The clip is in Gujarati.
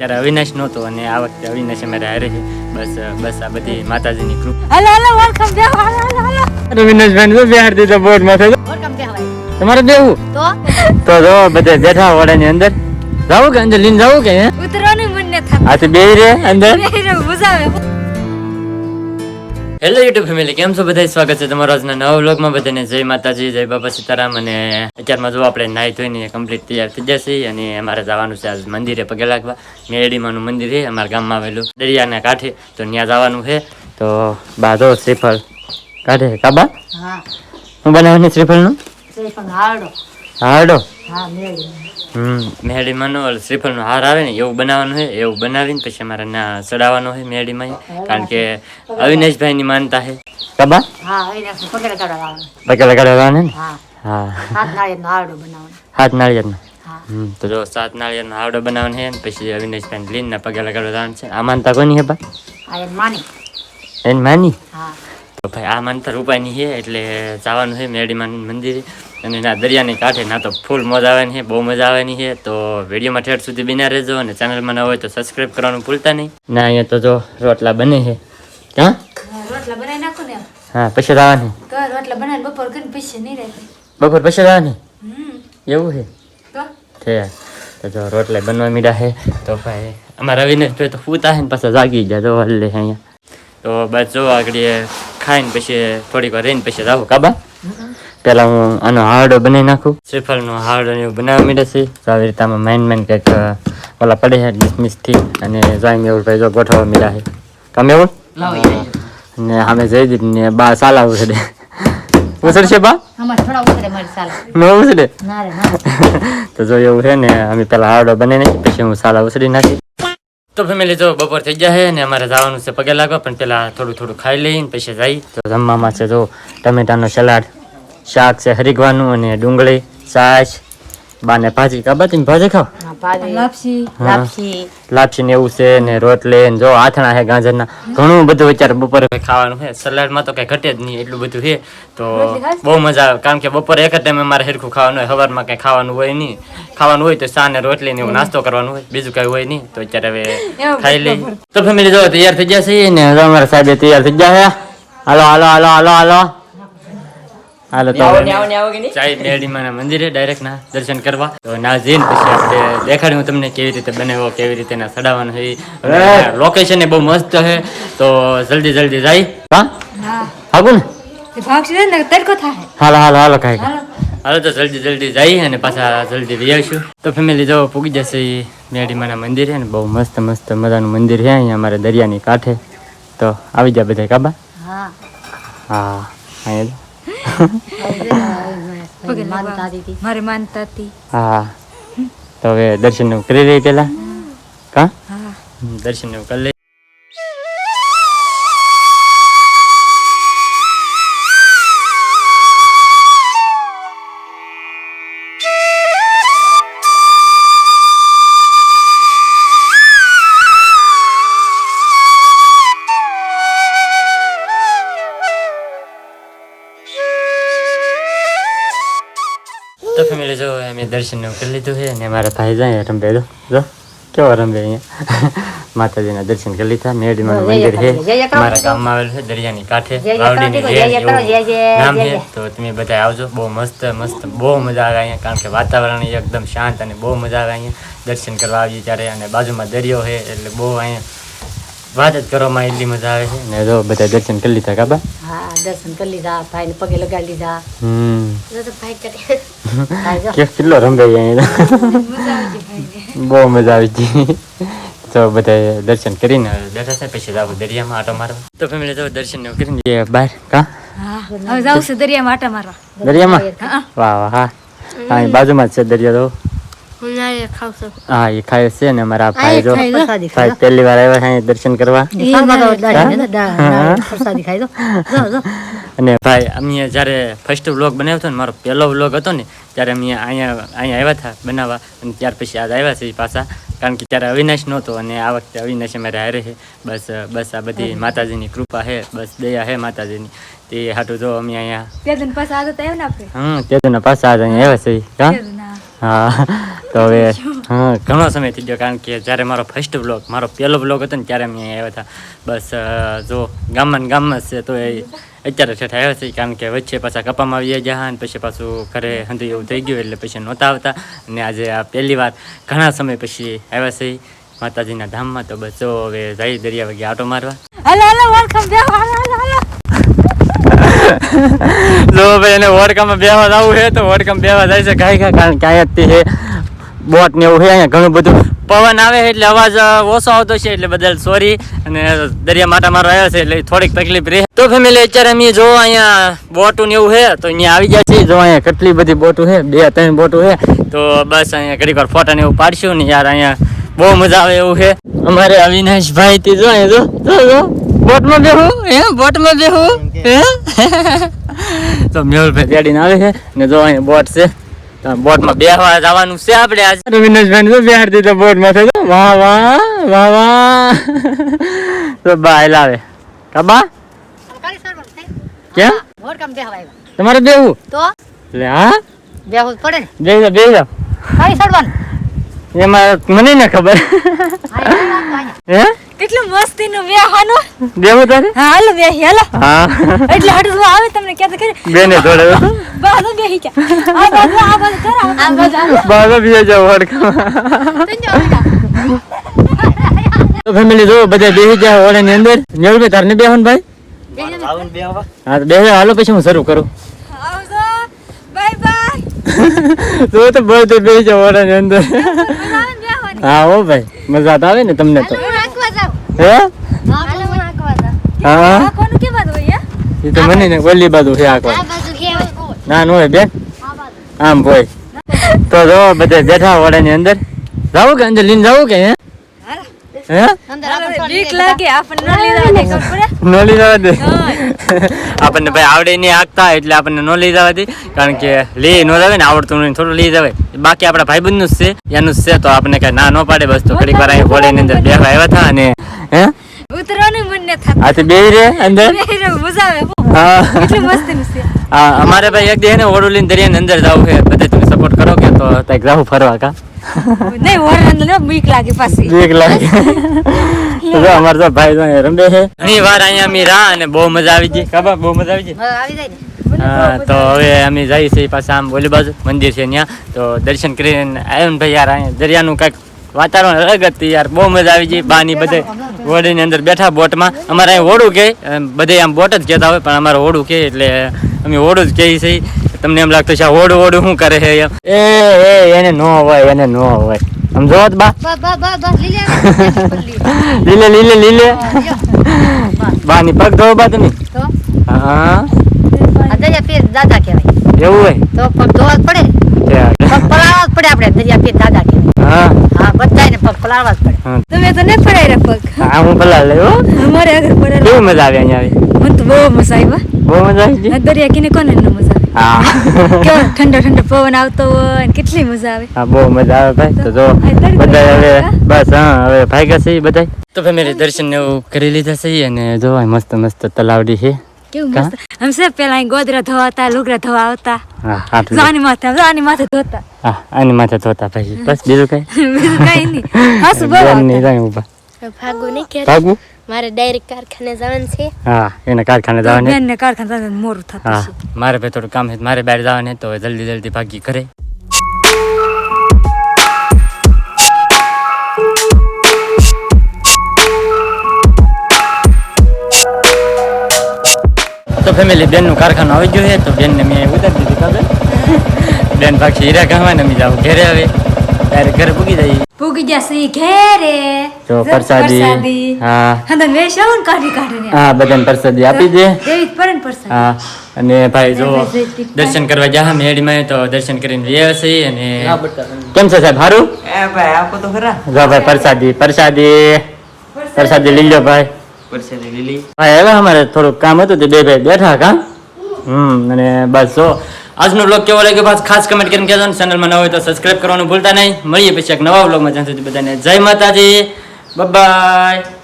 ત્યારે અવિનાશ નહોતો અને આ વખતે અવિનાશ અમારે હારે છે. બસ બસ આ બધી માતાજીની કૃપા. હાલો હાલો વેલકમ બે હાલો હાલો. હાલો અવિનાશભાઈ તો બિહાર દીધો બોર્ડ માથે વેલકમ બે તમારે બેવું તો? તો જો બધે બેઠા વડાની અંદર. જાવું કે અંદર? લઈને જાવું કે મન ને થતું આ તો બે રે અંદર. બેહીને રે આવે હેલો યુટ્યુબ ફેમિલી કેમ છો બધા સ્વાગત છે તમારો આજના નવા વ્લોગમાં. બધાને જય માતાજી જય બાબા સીતારામ. અને અત્યારમાં જો આપણે નાહી ધોઈને કમ્પ્લીટ તૈયાર થઈ જશે અને અમારે જવાનું છે આજ મંદિરે પગે લાગવા. મેળીમાનું મંદિર છે અમારા ગામમાં આવેલું દરિયાના કાંઠે. તો ત્યાં જવાનું છે. તો બાધો શ્રીફળ કાઢે કાબા હા. બનાવવાની શ્રીફળનું? શ્રીફળ પણ હારડો હારડો હા હમ. મેરડીમાંનો ઓલો શ્રીફળનો હાર આવે ને એવું બનાવવાનું છે એવું બનાવીને પછી અમારે ના ચડાવવાનો છે મેળીમાં. કારણ કે અવિનાશભાઈની માનતા છે. કબા? હા અવિનાશ પગલે કાઢવા લાવવાનું પગે લગાડવાના ને? હા. હા. હાથ નાળિયેરનો હારડો બનાવવાનો. હાથ નાળિયેરનો? હા. હમ. તો જો સાત નાળિયેરનો હાવડો બનાવવાનો છે ને પછી અવિનાશભાઈ લીન ના પગે લગાડવાનું છે. આ માનતા કોની છે બા? આ એમ માની. એન માની? હા. ભાઈ આ માનતા રૂપાની છે એટલે જવાનું છે મેરડીમાન મંદિરે. અને ના દરિયાની કાંઠે ના તો ફૂલ મજા આવવાની છે બહુ મજા આવવાની છે. તો વિડીયોમાં ઠેઠ સુધી બિના રહેજો અને ચેનલમાં ન હોય તો સબસ્ક્રાઈબ કરવાનું ભૂલતા નહીં. ના અહીંયા તો જો રોટલા બને છે. હા? રોટલા બનાવી નાખો ને હા પછી આવવાની રોટલા બનાવીને બપોર કરીને પછી નહીં રહેતી બપોર પછી આવવાની એવું છે? તો? છે. તો જો રોટલા બનવા મીડા છે. તો ભાઈ અમારા રવિનેશભાઈ તો ફૂતા છે ને પાછા જાગી ગયા જો હલ્લે અહીંયા. તો બસ જો આગળ ખાઈને પછી થોડીક વાર રહીને પછી જાઉં કાબા. પેલા હું આનો હારડો બનાવી નાખું. શ્રીફળનો હારડો એવું બનાવવા મીડે છે. તો આવી રીતે આમાં માઇન મેન કંઈક ઓલા પડે છે ડિસમિસથી અને જોઈ મેવું ભાઈ જો ગોઠવવા મીડા છે. તમે એવું? ને અમે જઈ દીધી ને બા સાલા ઉછડે ઉછળશે બા? ન ઉછળે તો જો એવું છે ને અમે પેલા હારડો બને નાખી પછી હું સાલા ઉસળી નાખી તો ફેમિલી જો બપોર થઈ ગયા છે અને અમારે જવાનું છે પગે લાગવા, પણ પેલા થોડું થોડું ખાઈ લઈને પછી જઈ. તો જમવામાં છે જો ટમેટાનો સલાડ, શાક છે હરીગવાનું અને ડુંગળી, છાશ બાને ભાજી કાબા તમે ભાજી ખાવ? હા લાપસી. લાપસી. લાપસી ને એવું છે ને રોટલી ને જો આથણા છે ગાજરના. ઘણું બધું અત્યારે બપોરે ખાવાનું છે. સલાડમાં તો કઈ ઘટે જ નહીં એટલું બધું છે. તો બહુ મજા આવે. કારણ કે બપોરે એક જ ટાઈમે મારે હેરખું ખાવાનું હોય. સવારમાં કઈ ખાવાનું હોય નહીં. ખાવાનું હોય તો ચા ને રોટલી ને એવું નાસ્તો કરવાનું હોય. બીજું કઈ હોય નહીં. તો અત્યારે હવે ખાઈ લઈ તો ફેમિલી જો તૈયાર થઈ ગયા છે ને? અમારા સાહેબે તૈયાર થઈ ગયા છે. હાલો હાલો હાલો હાલો હાલો. હાલો તો ચાઈ મેરડીમાના મંદિરે ડાયરેક્ટ ના દર્શન કરવા. તો ના જઈને પછી આપણે દેખાડ્યું તમને કેવી રીતે બનાવ્યો કેવી રીતે ના ચડાવવાનું છે લોકેશન એ. બહુ મસ્ત છે. તો જલ્દી જલ્દી જાય. હા? હાગુ ને? ભાગશે ને તડકો થાય હાલો હાલો હાલો કાંઈ હાલો. હાલો તો જલ્દી જલ્દી જઈ અને પાછા જલ્દી આવીશું. તો ફેમિલી જો પૂગી જશે એ મેરડીમાના મંદિરે ને બહુ મસ્ત મસ્ત મજાનું મંદિર છે અહીંયા અમારે દરિયાની કાંઠે. તો આવી જાય બધા કાબા હા. હા અહીંયા મારે માનતા હતી. હા. તો હવે દર્શન કરી રહી પેલા કા? દર્શનનું કરી લઈ તો ફેમિલી જો અમે દર્શન કરી લીધું છે અને મારા ભાઈ જાય રંબે જો જો કેવો રંબે અહીંયા? માતાજીના દર્શન કરી લીધા. મેડીમાનું મંદિર છે. મારા ગામમાં આવેલું છે દરિયાની કાંઠે. વાવડીની નામ છે તો તમે બધા આવજો. બહુ મસ્ત મસ્ત બહુ મજા આવે અહીંયા કારણ કે વાતાવરણ એકદમ શાંત અને બહુ મજા આવે અહીંયા. દર્શન કરવા આવીએ ત્યારે અને બાજુમાં દરિયો છે એટલે બહુ અહીંયા વાત જ કરવામાં એટલી મજા આવે છે. ને જો બધા દર્શન કરી લીધા કાબા હા દર્શન કરી લીધા ભાઈને પગે લગાડી લીધા. હમ. જો તો ભાઈ કરે. કે કેટલો રંબે અહીંયા બહુ મજા આવી હતી તો બધા દર્શન કરીને બેઠા છે પછી જાવ દરિયામાં આટો મારવા. તો ફેમિલી તો દર્શન ને કરીને. જઈએ બહાર કા? હા હવે જાવ છે દરિયામાં આટા મારવા. દરિયામાં? વાહ વાહ હા. હા બાજુમાં જ છે દરિયા તો. હું એ ખાય છે ને અમારા ભાઈ જો ભાઈ પહેલી વાર આવ્યા છે દર્શન કરવા. પ્રસાદી ખાઈ દો જો જો. અને ભાઈ અમે જ્યારે ફર્સ્ટ વ્લોગ બનાવ્યો હતો ને મારો પહેલો વ્લોગ હતો ને ત્યારે અમે અહીંયા અહીંયા આવ્યા હતા બનાવવા. અને ત્યાર પછી આજ આવ્યા છે પાછા. કારણ કે ત્યારે અવિનાશ નહોતો અને આ વખતે અવિનાશ અમારે હારે છે. બસ બસ આ બધી માતાજીની કૃપા છે બસ દયા છે માતાજીની. તે હાટું જો અમે અહીંયા તે પાછા આજ અહીંયા આવ્યા છે હા. હા. તો હવે હા ઘણો સમય થઈ ગયો કારણ કે જ્યારે મારો ફર્સ્ટ બ્લોગ મારો પહેલો બ્લોગ હતો ને ત્યારે અમે અહીંયા આવ્યા હતા. બસ જો ગામમાં ગામમાં જ છે તો એ અત્યારે ઠેઠ આવ્યા છે કારણ કે વચ્ચે પાછા કપામાં આવી ગયા અને પછી પાછું ઘરે હંધી એવું થઈ ગયું એટલે પછી નહોતા આવતા. અને આજે આ પહેલી વાર ઘણા સમય પછી આવ્યા છે માતાજીના ધામમાં. તો બસ જો હવે જઈ દરિયા વાગે આટો મારવા. હાલો હાલો વેલકમ જો ભાઈ એને વોડકામાં બેવા જવું છે તો વોડકામાં બેવા જાય છે કાંઈ કાંઈ કારણ કે અહીંયાથી છે. બોટ ને એવું છે અહીંયા ઘણું બધું. પવન આવે એટલે અવાજ ઓછો આવતો છે એટલે બદલ સોરી અને દરિયા માટા મારો આવ્યો છે એટલે થોડીક તકલીફ રહે. તો ફેમિલી અત્યારે અમે જો અહીંયા બોટું ને એવું છે તો અહીંયા આવી ગયા છે જો અહીંયા કેટલી બધી બોટું છે બે ત્રણ બોટું છે. તો બસ અહીંયા ઘડીક વાર ફોટા ને એવું પાડશું ને યાર અહીંયા બહુ મજા આવે એવું છે. અમારે અવિનાશભાઈ થી જો અહીંયા જો જો બોટમાં બેહું હે? બોટમાં બેહું હે? તો મેહુલભાઈ તેડીને આવે છે ને જો અહીંયા બોટ છે. બોટમાં બેહવા જવાનું છે આપણે આજ. રવિનાશભાઈ તો બેહાડ દીધો બોટમાં છે વાહ વાહ વાહ વાહ. તો બા લાવે કાબા કેમ તમારે બેહું તો? લે હા? પડે ને. બેહી કાઈ સડવાનું એમાં મને ના ખબર. હે કેટલું મસ્તી નું હાનો દેવું તારે? હા હાલો બેહી હાલો. હા. એટલે હાડું આવે તમને કે કરે. બેને થોડે બાજુ બેહી જા આ બાજુ આ બાજુ કર આ બાજુ આ બે જાવ બાજુ તો ફેમિલી જો બધા બેસી જાવ ઓળે ની અંદર મેળવી તારને બેહન ભાઈ? હા તો હાલો પછી હું શરૂ કરું. બાય તો તો બધે બેસી જાય ઓળે ની અંદર. હા હો ભાઈ મજા તો આવે ને તમને તો. હું હે? એ તો મને ને ઓલી બાજુ છે આ કોઈ બાજુ ના નો હોય બેન? આમ ભાઈ તો જો બધે બેઠા ઓળે ની અંદર. જાવું કે અંદર લઈને જાવું કે હે? હે? આપણને ન લીધા ને ખબર પડે નો લઈ જવા દે. આપણને ભાઈ આવડે નહીં આગતા એટલે આપણને નો લઈ જવા દે. કારણ કે લે નો આવે ને આવડતું નહીં થોડું લઈ જવાય. બાકી આપણા ભાઈબંધનું જ છે એનું જ છે તો આપણને કઈ ના ન પાડે બસ તો ઘડીક વાર અહીં ઘોડેની અંદર બેસવા આવ્યા હતા અને હે? ઉતરવાનું મન ન થતું. આથી બેહી રે અંદર? મજા આવે હા. કેટલું મસ્ત છે. હા અમારે ભાઈ એક દી ને ઓળું લઈને દરિયાની અંદર જવું છે. બધે તમે સપોર્ટ કરો કે તો ત્યાં જાવું ફરવા કા? નહીં બીક લાગે પાછી. બીક લાગે. તો જો અમારે તો ભાઈ તો રમે છે. ઘણી વાર અહીંયા અમે રા અને બહુ મજા આવી ગઈ. કાબા બહુ મજા આવી ગઈ? આવી જાય હા તો હવે અમે જઈએ છીએ પાછા આમ ઓલી બાજુ. મંદિર છે ત્યાં. તો દર્શન કરીને આવ્યો ને ભાઈ યાર અહીંયા દરિયાનું કાંઈક વાતાવરણ અલગ હતું યાર. બહુ મજા આવી ગઈ. બાની બધે ઓડીની અંદર બેઠા બોટમાં. અમારે અહીં ઓડું કે બધે આમ બોટ જ કહેતા હોય પણ અમારે ઓડું કે એટલે અમે ઓડું જ કહીએ છીએ. તમને એમ લાગતું છે હોડું ઓડું ઓડું શું કરે છે એમ? એ એ એને નો હોય એને નો હોય. આમ જોવો બા. લીલે લીલે લીલે બા ની પગ ધોવા બા તમે. હા. દરિયા પીર દાદા કહેવાય. એવું હોય? તો પગ ધોવા જ પડે? પગ પલાળવા જ પડે આપણે દરિયા પીર દાદા કહેવાય. હા. હા બધાને પગ પલાળવા જ પડે. તમે તો નહીં પડાય રે પગ? હા હું પેલા લેવો અમારે આગળ પડે કેવું મજા આવે અહીંયા આવી? મને તો બહુ મજા આવી બહુ મજા આવી ગઈ દરિયા કિને કોને ન મજા હા. ઠંડો ઠંડો પવન આવતો હોય ને કેટલી મજા આવે? હા બહુ મજા આવે ભાઈ. તો જો બધા હવે બસ હા હવે ભાગ્યા છે બધા તો ફેમિલી દર્શન ને એવું કરી લીધા છે અને જો મસ્ત મસ્ત તલાવડી છે. કેવું મસ્ત? પેલા ગોદરા ધોવાતા લુગરા ધોવા આવતા. હા માથે ધોતા. હા આની માથે ધોતા ભાઈ. બસ બીજું કઈ? બીજું કઈ નહીં. હાસુ બહુ નહીં જાય ઊભા. ભાગવું નહીં કે ભાગવું મારે ડાયરેક્ટ કારખાને જવાનું છે. હા એને કારખાને જવાનું બેન ને કારખાના જવાનું મોરું થતું છે મારે ભાઈ થોડું કામ છે મારે બહાર જવાનું તો જલ્દી જલ્દી ભાગી ઘરે. તો ફેમિલી બેનનું કારખાનું આવી ગયું છે તો બેનને મેં ઉતારી દીધું કાલે બેન પાછી હીરા ગાવા ને અમે જાવ ઘરે આવે. ત્યારે ઘરે પૂગી જઈએ પૂગી જશે ઘેરે તો પ્રસાદી હા હંદન વેશાવું કાઢી કાઢીને હા બધાને પ્રસાદી આપી દે દેવી જ પ્રસાદ હા અને ભાઈ જો. દર્શન કરવા ગયા મેળીમાં તો દર્શન કરીને વ્યા છે અને કેમ છે સાહેબ સારું એ ભાઈ આપો તો ખરા જો ભાઈ પ્રસાદી પ્રસાદી પ્રસાદી લઈ લો ભાઈ પરસેલી લીલી ભાઈ હવે અમારે થોડું કામ હતું તે બે ભાઈ બેઠા કા હમ અને બસ જો આજનો બ્લોગ કેવો લાગ્યો? બસ ખાસ કમેન્ટ કરીને કહેજો ચેનલમાં ન હોય તો સબસ્ક્રાઇબ કરવાનું ભૂલતા નહીં. મળીએ પછી એક નવા બ્લોગમાં જ્યાં સુધી બધાને જય માતાજી. બાય